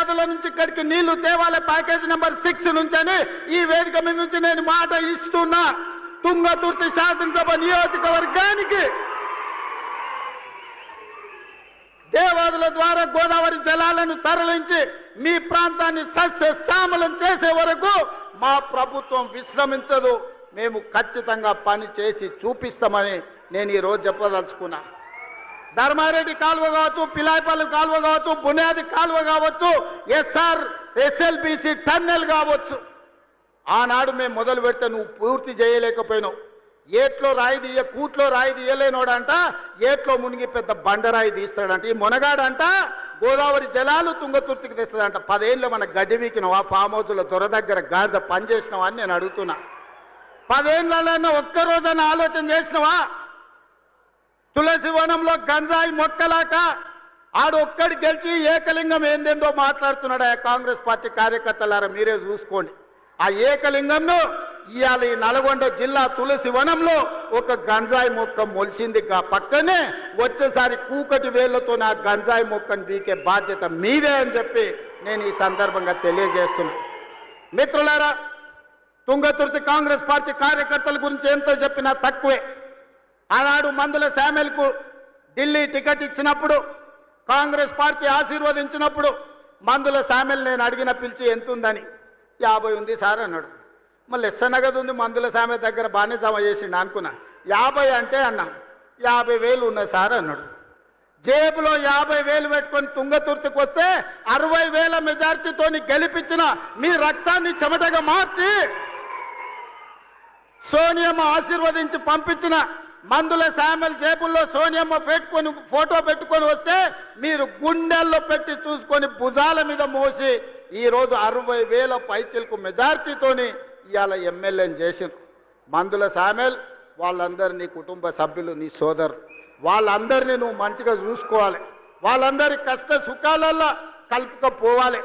దేవాదుల నుంచి ఇక్కడికి నీళ్ళు తేవాలి. ప్యాకేజ్ నెంబర్ సిక్స్ నుంచి అని ఈ వేదిక మీద నుంచి నేను మాట ఇస్తున్నా. తుంగతుర్తి శాసనసభ నియోజకవర్గానికి. దేవాదుల ద్వారా గోదావరి జలాలను తరలించి మీ ప్రాంతాన్ని సస్య శ్యామలం చేసే వరకు మా ప్రభుత్వం విశ్రమించదు. మేము ఖచ్చితంగా పని చేసి చూపిస్తామని నేను ఈరోజు చెప్పదలుచుకున్నా. ధర్మారెడ్డి కాలువ కావచ్చు పిలాయిపల్లి కాలువ కావచ్చు బునియాది కాలువ కావచ్చు ఎస్ఆర్ ఎస్ఎల్బిసి టన్నెల్ కావచ్చు. ఆనాడు మేము మొదలు పెడితే నువ్వు పూర్తి చేయలేకపోయినావు. ఏట్లో రాయి తీయ కూట్లో రాయి తీయలేనోడంట ఏట్లో మునిగి పెద్ద బండరాయి తీస్తాడంట ఈ మునగాడంట గోదావరి జలాలు తుంగతుర్తికి తెస్తాడంట. పదేళ్ళు మన గడ్డి వీకినవా ఫామ్ హౌస్లో దొర దగ్గర గాడిద పనిచేసినవా అని నేను అడుగుతున్నా. పదేళ్ళలో ఒక్కరోజైనా ఆలోచన చేసినవా? తులసి వనంలో గంజాయి మొక్కలాక ఆడు గెలిచి ఏకలింగం ఏందేందో మాట్లాడుతున్నాడు ఆ కాంగ్రెస్ పార్టీ కార్యకర్తలారా? మీరే చూసుకోండి. ఆ ఏకలింగంను ఇవాళ ఈ నల్గొండ జిల్లా తులసి వనంలో ఒక గంజాయి మొక్క మొలిసింది. కా పక్కనే వచ్చేసారి కూకటి వేళ్ళతో నా గంజాయి మొక్కను బీకే బాధ్యత మీదే అని చెప్పి నేను ఈ సందర్భంగా తెలియజేస్తున్నా. మిత్రులారా తుంగతుర్తి కాంగ్రెస్ పార్టీ కార్యకర్తల గురించి ఎంతో చెప్పినా తక్కువే. ఆనాడు మందుల శామెల్కు ఢిల్లీ టికెట్ ఇచ్చినప్పుడు కాంగ్రెస్ పార్టీ ఆశీర్వదించినప్పుడు మందుల శామెల్ నేను అడిగిన పిలిచి ఎంత ఉందని యాభై ఉంది సార్ అన్నాడు. మళ్ళీ ఎస్స నగదు ఉంది మందుల సామె దగ్గర బాగానే జమ చేసిండు అనుకున్నా. యాభై అంటే అన్నా యాభై వేలు ఉన్నాయి సార్ అన్నాడు. జేబులో యాభై వేలు పెట్టుకొని తుంగతుర్తికి వస్తే అరవై వేల మెజార్టీతో గెలిపించిన మీ రక్తాన్ని చెమటగా మార్చి సోనియమ్మ ఆశీర్వదించి పంపించిన మందుల శామల జేబుల్లో సోనియమ్మ పెట్టుకొని ఫోటో పెట్టుకొని వస్తే మీరు గుండెల్లో పెట్టి చూసుకొని భుజాల మీద మోసి ఈరోజు అరవై వేల పైచిలకు మెజార్టీతోని ఇవాళ ఎమ్మెల్యేని చేసిండ్రు మందుల సామెల్ వాళ్ళందరి నీ కుటుంబ సభ్యులు నీ సోదరు. వాళ్ళందరినీ నువ్వు మంచిగా చూసుకోవాలి. వాళ్ళందరి కష్ట సుఖాలల్లో కలుపుకపోవాలి.